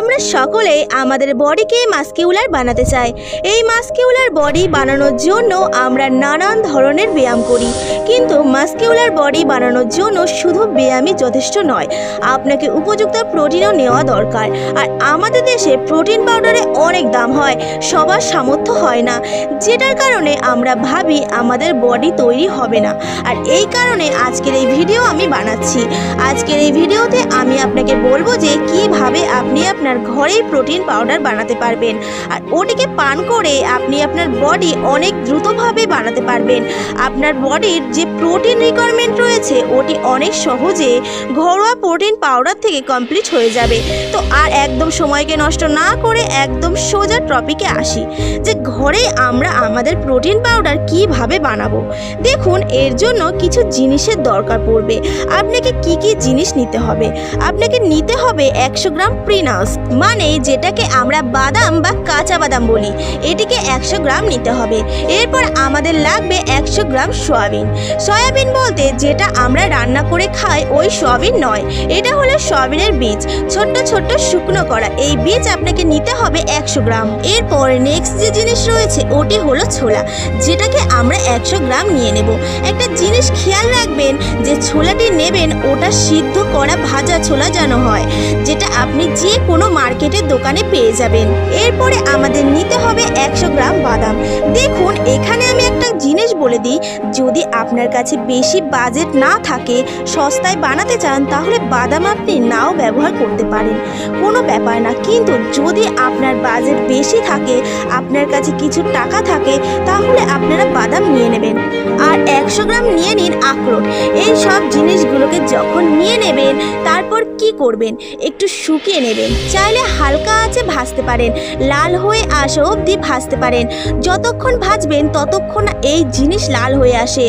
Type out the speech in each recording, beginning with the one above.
আমরা সকলেই আমাদের বডিকে মাস্কিউলার বানাতে চাই। এই মাস্কিউলার বডি বানানোর জন্য আমরা নানান ধরনের ব্যায়াম করি। কিন্তু মাস্কিউলার বডি বানানোর জন্য শুধু ব্যায়ামই যথেষ্ট নয়, আপনাকে উপযুক্ত প্রোটিনও নেওয়া দরকার। আর আমাদের দেশে প্রোটিন পাউডারে অনেক দাম হয়, সবার সামর্থ্য হয় না। যেটার কারণে আমরা ভাবি আমাদের বডি তৈরি হবে না। আর এই কারণে আজকের এই ভিডিও আমি বানাচ্ছি। আজকের এই ভিডিওতে আমি আপনাকে বলব যে কীভাবে আপনি আপনার ঘরেই প্রোটিন পাউডার বানাতে পারবেন। আর ওটিকে পান করে আপনি আপনার বডি অনেক দ্রুতভাবে বানাতে পারবেন। আপনার বডির যে প্রোটিন রিকোয়ারমেন্ট রয়েছে, ওটি অনেক সহজে ঘরোয়া প্রোটিন পাউডার থেকে কমপ্লিট হয়ে যাবে। তো আর একদম সময়কে নষ্ট না করে একদম সোজা টপিকে আসি, যে ঘরে আমরা আমাদের প্রোটিন পাউডার কীভাবে বানাবো? দেখুন, এর জন্য কিছু জিনিসের দরকার পড়বে। আপনাকে কি কি জিনিস নিতে হবে? আপনাকে নিতে হবে একশো গ্রাম প্রিনাস মানে যেটাকে আমরা বাদাম বা কাঁচা বাদাম বলি। এটিকে একশো গ্রাম নিতে হবে। এরপর আমাদের লাগবে একশো গ্রাম সয়াবিন। সয়াবিন বলতে যেটা আমরা রান্না করে খাই ওই সয়াবিন নয়। এটা হলো সয়াবিনের বীজ। ছোট্ট ছোট্ট শুকনো করা। এই বীজ আপনাকে নিতে হবে একশো গ্রাম। এরপর নেক্সট যে জিনিস রয়েছে, ওটি হলো ছোলা। যেটাকে আমরা একশো গ্রাম নিয়ে নেব। একটা জিনিস খেয়াল রাখবেন যে ছোলাটি নেবেন, ওটা সিদ্ধ করা ভাজা ছোলা যেন হয়। যেটা আপনি যে কোনো মার্কেটের দোকানে পেয়ে যাবেন। এরপরে আমাদের নিতে হবে একশো গ্রাম বাদাম। দেখুন, এখানে আমি একটা জিনিস বলে দিই। যদি আপনার কাছে বেশি বাজেট না থাকে, সস্তায় বানাতে চান, তাহলে বাদাম আপনি নাও ব্যবহার করতে পারেন। কোনো ব্যাপার না, কিন্তু যদি আপনার বাজেট বেশি থাকে, আপনার কাছে কিছু টাকা থাকে, তাহলে আপনারা বাদাম নিয়ে নেবেন। আর একশো গ্রাম নিয়ে নিন আখরোট। এই সব জিনিসগুলোকে যখন নিয়ে নেবেন, তারপর কি করবেন? একটু শুকিয়ে নেবেন। চাইলে হালকা আছে ভাজতে পারেন, লাল হয়ে আসা অবধি ভাজতে পারেন। যতক্ষণ ভাজবেন, ততক্ষণ এই জিনিস লাল হয়ে আসে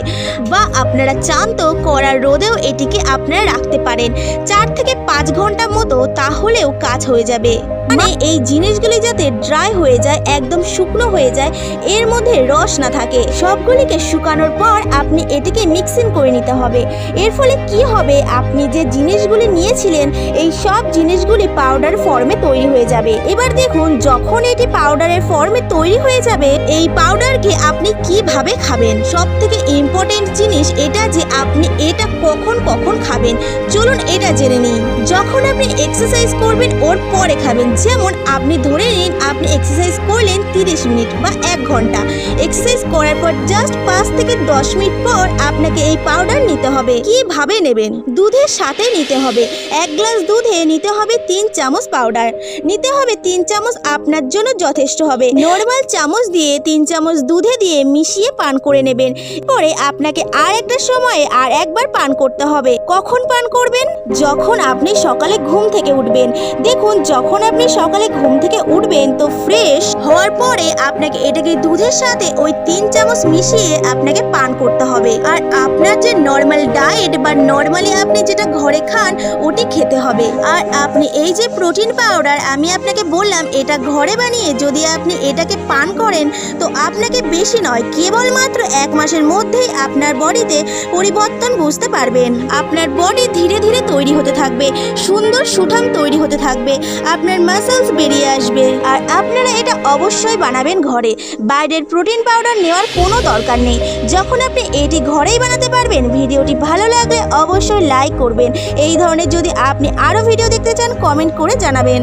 বা আপনারা চান তো কড়ার রোদেও এটিকে আপনারা রাখতে পারেন। চার থেকে পাঁচ ঘণ্টা মতো, তাহলেও কাজ হয়ে যাবে। মানে এই জিনিসগুলি যাতে ড্রাই হয়ে যায়, একদম শুকনো হয়ে যায়, এর মধ্যে রস না থাকে। সবগুলিকে শুকানোর পর আপনি এটিকে মিক্সিং করে নিতে হবে। এর ফলে কি হবে? আপনি যে জিনিসগুলি নিয়েছিলেন, এই সব জিনিসগুলি পাউডার ফর্মে তৈরি হয়ে যাবে। এবার দেখুন, যখন এটি পাউডারের ফর্মে তৈরি হয়ে যাবে, এই পাউডারকে আপনি কীভাবে খাবেন? সব থেকে ইম্পর্টেন্ট জিনিস এটা যে আপনি এটা কখন কখন খাবেন। চলুন এটা জেনে নিই। যখন আপনি এক্সারসাইজ করবেন, ওর পরে খাবেন। যেমন আপনি ধরে নিন, আপনি এক্সারসাইজ করলেন তিরিশ মিনিট বা এক ঘণ্টা। এক্সারসাইজ করার পর জাস্ট পাঁচ থেকে দশ মিনিট পর আপনাকে এই পাউডার নিতে হবে। কীভাবে নেবেন? দুধের সাথে নিতে হবে। এক গ্লাস দুধে নিতে হবে তিন চামচ পাউডার নিতে হবে তিন চামচ আপনার জন্য যথেষ্ট হবে। নর্মাল চামচ দিয়ে তিন চামচ দুধে দিয়ে মিশিয়ে পান করে নেবেন। পরে আপনাকে আর একটা সময়ে আর একবার পান করতে হবে। কখন পান করবেন? যখন আপনি সকালে ঘুম থেকে উঠবেন। দেখুন, যখন আপনি সকালে ঘুম থেকে উঠবেন তো ফ্রেশ হওয়ার পরে আপনাকে এটাকে দুধের সাথে ওই তিন চামচ মিশিয়ে আপনাকে পান করতে হবে। আর আপনার যে নর্মাল ডায়েট বা নর্মালি আপনি যেটা ঘরে খান, ওটি খেতে হবে। আর আপনি এই যে প্রোটিন পাউডার আমি আপনাকে বললাম, এটা ঘরে বানিয়ে যদি আপনি এটাকে পান করেন, তো আপনাকে বেশি নয়, কেবলমাত্র এক মাসের মধ্যেই আপনার বডিতে পরিবর্তন বুঝতে পারবেন। আপনার বডি ধীরে ধীরে তৈরি হতে থাকবে, সুন্দর সুঠাম তৈরি হতে থাকবে, আপনার মাসেলস বেরিয়ে আসবে। আর আপনারা এটা অবশ্যই বানাবেন ঘরে। বাইরের প্রোটিন পাউডার নেওয়ার কোনো দরকার নেই। যখন আপনি এটি ঘরেই বানাতে পারবেন, ভিডিওটি ভালো লাগলে অবশ্যই লাইক করবেন। এই ধরনের যদি আপনি আরও ভিডিও দেখতে চান কমেন্ট করে জানাবেন।